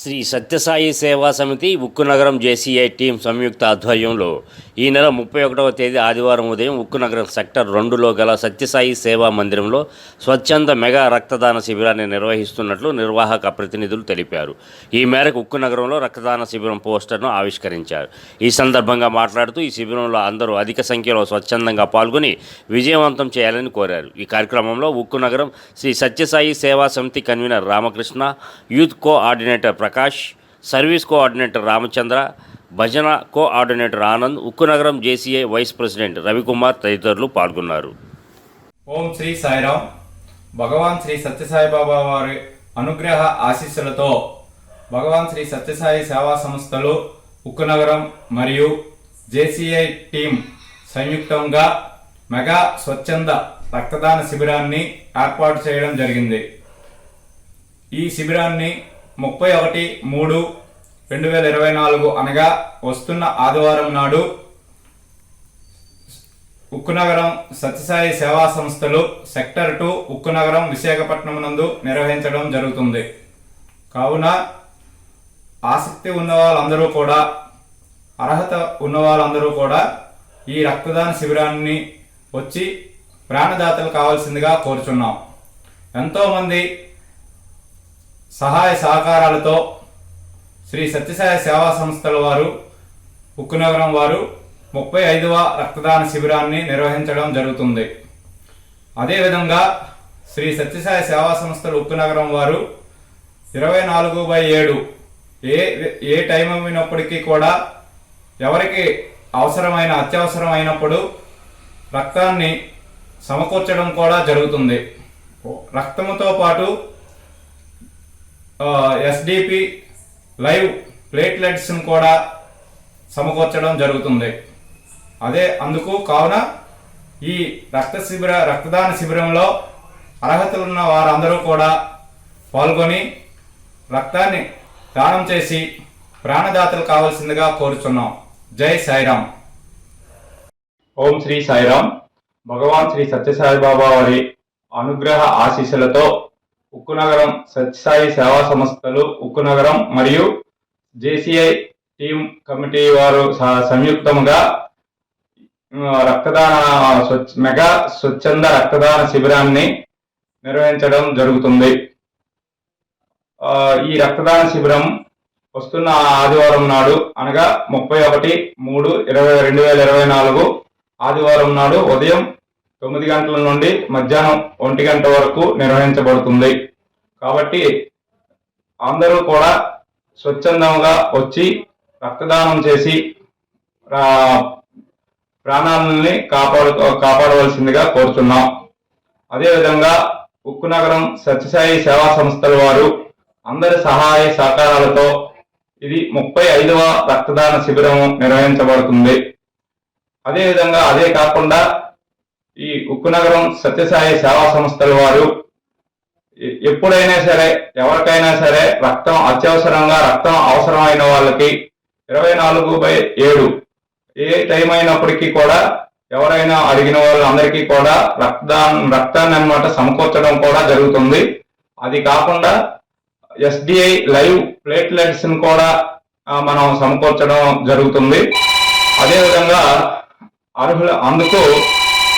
శ్రీ సత్యసాయి సేవా సమితి ఉక్కునగరం JCI team సంయుక్త ఆధ్వర్యంలో ఈ నెల ముప్పై ఒకటవ తేదీ ఆదివారం ఉదయం ఉక్కునగరం సెక్టర్ రెండులో గల సత్యసాయి సేవా మందిరంలో స్వచ్ఛంద మెగా రక్తదాన శిబిరాన్ని నిర్వహిస్తున్నట్లు నిర్వాహక ప్రతినిధులు తెలిపారు. ఈ మేరకు ఉక్కునగరంలో రక్తదాన శిబిరం పోస్టర్ను ఆవిష్కరించారు. ఈ సందర్భంగా మాట్లాడుతూ ఈ శిబిరంలో అందరూ అధిక సంఖ్యలో స్వచ్ఛందంగా పాల్గొని విజయవంతం చేయాలని కోరారు. ఈ కార్యక్రమంలో ఉక్కునగరం శ్రీ సత్యసాయి సేవా సమితి convener Ramakrishna youth coordinator Prakash service coordinator Ramachandra భజన coordinator Anand Ukkunagaram JCI vice president Ravikumar తదితరులు పాల్గొన్నారు. ఓం శ్రీ సాయిరాం. భగవాన్ శ్రీ సత్యసాయిబాబా వారి అనుగ్రహ ఆశీస్సులతో భగవాన్ శ్రీ సత్యసాయి సేవా సంస్థలు ఉక్కునగరం మరియు జేసీఐ టీం సంయుక్తంగా మెగా స్వచ్ఛంద రక్తదాన శిబిరాన్ని ఏర్పాటు చేయడం జరిగింది. ఈ శిబిరాన్ని ముప్పై ఒకటి మూడు రెండు వేల ఇరవై నాలుగు అనగా వస్తున్న ఆదివారం నాడు ఉక్కునగరం సత్యసాయి సేవా సంస్థలు సెక్టర్ టూ ఉక్కునగరం విశాఖపట్నం నందు నిర్వహించడం జరుగుతుంది. కావున ఆసక్తి ఉన్న వాళ్ళందరూ కూడా అర్హత ఉన్న వాళ్ళందరూ కూడా ఈ రక్తదాన శిబిరాన్ని వచ్చి ప్రాణదాతలు కావాల్సిందిగా కోరుచున్నాం. ఎంతోమంది సహాయ సహకారాలతో శ్రీ సత్యసాయి సేవా సంస్థల వారు ఉక్కునగరం వారు ముప్పై ఐదవ రక్తదాన శిబిరాన్ని నిర్వహించడం జరుగుతుంది. అదేవిధంగా శ్రీ సత్యసాయి సేవా సంస్థలు ఉక్కునగరం వారు ఇరవై నాలుగు బై ఏడు ఏ ఏ టైం అయినప్పటికీ కూడా ఎవరికి అవసరమైన అత్యవసరమైనప్పుడు రక్తాన్ని సమకూర్చడం కూడా జరుగుతుంది. రక్తముతో పాటు ఎస్డిపి లైవ్ ప్లేట్లెట్స్ను కూడా సమకూర్చడం జరుగుతుంది. అదే అందుకు కావున ఈ రక్త శిబిర రక్తదాన శిబిరంలో అర్హతలున్న వారందరూ కూడా పాల్గొని రక్తాన్ని దానం చేసి ప్రాణదాతలు కావాల్సిందిగా కోరుచున్నాం. జై సాయిరాం ఓం శ్రీ సాయిరాం భగవాన్ శ్రీ సత్యసాయి బాబా వారి అనుగ్రహ ఆశీస్సులతో ఉక్కునగరం సత్యసాయి సేవా సంస్థలు ఉక్కునగరం మరియు జేసీఐ టీం కమిటీ వారు సంయుక్తంగా రక్తదాన స్వచ్ఛ మెగా స్వచ్ఛంద రక్తదాన శిబిరాన్ని నిర్వహించడం జరుగుతుంది. ఈ రక్తదాన శిబిరం వస్తున్న ఆదివారం నాడు అనగా ముప్పై ఒకటి మూడు ఇరవై రెండు వేల ఇరవై నాలుగు ఆదివారం నాడు ఉదయం తొమ్మిది గంటల నుండి మధ్యాహ్నం ఒంటి గంట వరకు నిర్వహించబడుతుంది. కాబట్టి అందరూ కూడా స్వచ్ఛందంగా వచ్చి రక్తదానం చేసి ప్రాణాలని కాపాడు కాపాడవలసిందిగా కోరుతున్నాం అదేవిధంగా ఉక్కునగరం సత్యసాయి సేవా సంస్థల వారు అందరి సహాయ సహకారాలతో ఇది ముప్పై ఐదవ రక్తదాన శిబిరం నిర్వహించబడుతుంది. అదేవిధంగా అదే కాకుండా ఈ ఉక్కునగరం సత్యసాయి సేవా సంస్థల వారు ఎప్పుడైనా సరే ఎవరికైనా సరే రక్తం అత్యవసరంగా రక్తం అవసరమైన వాళ్ళకి ఇరవై నాలుగు బై ఏడు ఏ టైం అయినప్పటికీ కూడా ఎవరైనా అడిగిన వాళ్ళందరికీ కూడా రక్తదానం రక్తాన్ని అన్నమాట సమకూర్చడం కూడా జరుగుతుంది. అది కాకుండా ఎస్డిఐ లైవ్ ప్లేట్లెట్స్ని కూడా మనం సమకూర్చడం జరుగుతుంది. అదేవిధంగా అర్హుల అందుకు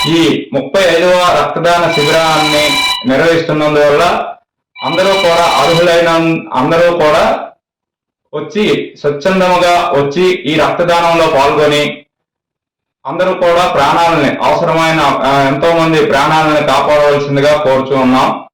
ఈ ముప్పై ఐదవ రక్తదాన శిబిరాన్ని నిర్వహిస్తున్నందువల్ల అందరూ కూడా అర్హులైన అందరూ కూడా వచ్చి స్వచ్ఛందముగా వచ్చి ఈ రక్తదానంలో పాల్గొని అందరూ కూడా ప్రాణాలని అవసరమైన ఎంతో మంది ప్రాణాలను కాపాడవలసిందిగా కోరుచు ఉన్నాం